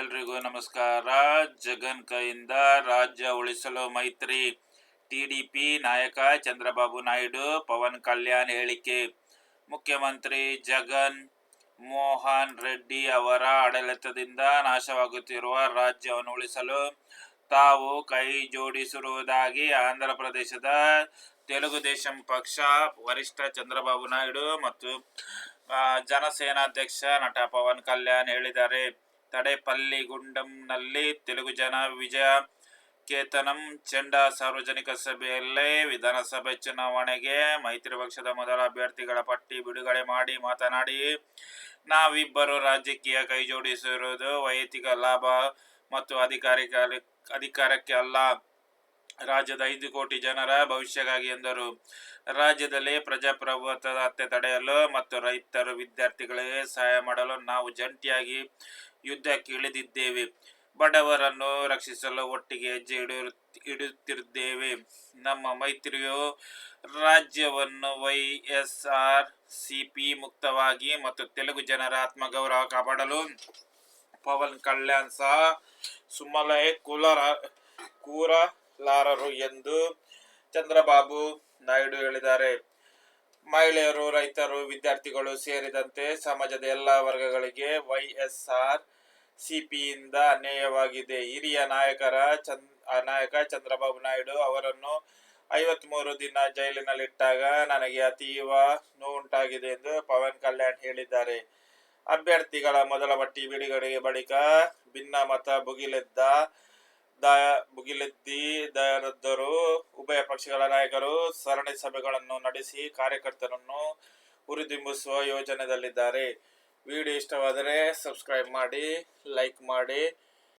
ಎಲ್ರಿಗೂ ನಮಸ್ಕಾರ. ಜಗನ್ ಕೈಯಿಂದ ರಾಜ್ಯ ಉಳಿಸಲು ಮೈತ್ರಿ. ಟಿಡಿಪಿ ನಾಯಕ ಚಂದ್ರಬಾಬು ನಾಯ್ಡು, ಪವನ್ ಕಲ್ಯಾಣ್ ಹೇಳಿಕೆ. ಮುಖ್ಯಮಂತ್ರಿ ಜಗನ್ ಮೋಹನ್ ರೆಡ್ಡಿ ಅವರ ಆಡಳಿತದಿಂದ ನಾಶವಾಗುತ್ತಿರುವ ರಾಜ್ಯವನ್ನು ಉಳಿಸಲು ತಾವು ಕೈ ಜೋಡಿಸಿರುವುದಾಗಿ ಆಂಧ್ರ ಪ್ರದೇಶದ ತೆಲುಗು ದೇಶಂ ಪಕ್ಷ ವರಿಷ್ಠ ಚಂದ್ರಬಾಬು ನಾಯ್ಡು ಮತ್ತು ಜನಸೇನಾಧ್ಯಕ್ಷ ನಟ ಪವನ್ ಕಲ್ಯಾಣ್ ಹೇಳಿದ್ದಾರೆ. ತಡೆಪಲ್ಲಿ ಗುಂಡಂನಲ್ಲಿ ತೆಲುಗು ಜನ ವಿಜಯ ಕೇತನಂ ಚೆಂಡ ಸಾರ್ವಜನಿಕ ಸಭೆಯಲ್ಲೇ ವಿಧಾನಸಭೆ ಚುನಾವಣೆಗೆ ಮೈತ್ರಿ ಪಕ್ಷದ ಮೊದಲ ಅಭ್ಯರ್ಥಿಗಳ ಪಟ್ಟಿ ಬಿಡುಗಡೆ ಮಾಡಿ ಮಾತನಾಡಿ, ನಾವಿಬ್ಬರು ರಾಜಕೀಯ ಕೈಜೋಡಿಸಿರುವುದು ವೈಯಕ್ತಿಕ ಲಾಭ ಮತ್ತು ಅಧಿಕಾರಿಕ ಅಧಿಕಾರಕ್ಕೆ ಅಲ್ಲ. ರಾಜ್ಯದ ಐದು ಕೋಟಿ ಜನರ ಭವಿಷ್ಯಕ್ಕಾಗಿ ಎಂದರು. ರಾಜ್ಯದಲ್ಲಿ ಪ್ರಜಾಪ್ರಭುತ್ವದ ಹತ್ಯೆ ತಡೆಯಲು ಮತ್ತು ರೈತರು ವಿದ್ಯಾರ್ಥಿಗಳಿಗೆ ಸಹಾಯ ಮಾಡಲು ನಾವು ಜಂಟಿಯಾಗಿ ಯುದ್ಧಕ್ಕೆ ಇಳಿದಿದ್ದೇವೆ. ಬಡವರನ್ನು ರಕ್ಷಿಸಲು ಒಟ್ಟಿಗೆ ಹೆಜ್ಜೆ ಇಡು ಇಡುತ್ತಿದ್ದೇವೆ. ನಮ್ಮ ಮೈತ್ರಿಯು ರಾಜ್ಯವನ್ನು Y S R C P ಮುಕ್ತವಾಗಿ ಮತ್ತು ತೆಲುಗು ಜನರ ಆತ್ಮಗೌರವ ಕಾಪಾಡಲು ಪವನ್ ಕಲ್ಯಾಣ್ ಸಹ ಸುಮಲೈ ಕೂಲರ, ಕೂರಲಾರರು ಎಂದು ಚಂದ್ರಬಾಬು ನಾಯ್ಡು ಹೇಳಿದ್ದಾರೆ. ಮಹಿಳೆಯರು, ರೈತರು, ವಿದ್ಯಾರ್ಥಿಗಳು ಸೇರಿದಂತೆ ಸಮಾಜದ ಎಲ್ಲ ವರ್ಗಗಳಿಗೆ ವೈಎಸ್ಆರ್ ಸಿಪಿಯಿಂದ ಅನ್ಯಾಯವಾಗಿದೆ. ಹಿರಿಯ ನಾಯಕರ ಚಂದ್ ನಾಯಕ ಚಂದ್ರಬಾಬು ನಾಯ್ಡು ಅವರನ್ನು ಐವತ್ಮೂರು ದಿನ ಜೈಲಿನಲ್ಲಿಟ್ಟಾಗ ನನಗೆ ಅತೀವ ನೋವುಂಟಾಗಿದೆ ಎಂದು ಪವನ್ ಕಲ್ಯಾಣ್ ಹೇಳಿದ್ದಾರೆ. ಅಭ್ಯರ್ಥಿಗಳ ಮೊದಲ ಪಟ್ಟಿ ಬಿಡುಗಡೆಗೆ ಬಳಿಕ ಭಿನ್ನಮತ ಭುಗಿಲೆದ್ದ ದ ಮುಗಿಲೆದ್ದಿ ದಯರದ್ದರು ಉಭಯ ಪಕ್ಷಗಳ ನಾಯಕರು ಸರಣಿ ಸಭೆಗಳನ್ನು ನಡೆಸಿ ಕಾರ್ಯಕರ್ತರನ್ನು ಹುರಿದುಂಬಿಸುವ ಯೋಜನೆಯಲ್ಲಿದ್ದಾರೆ. ವಿಡಿಯೋ ಇಷ್ಟವಾದರೆ ಸಬ್ಸ್ಕ್ರೈಬ್ ಮಾಡಿ, ಲೈಕ್ ಮಾಡಿ.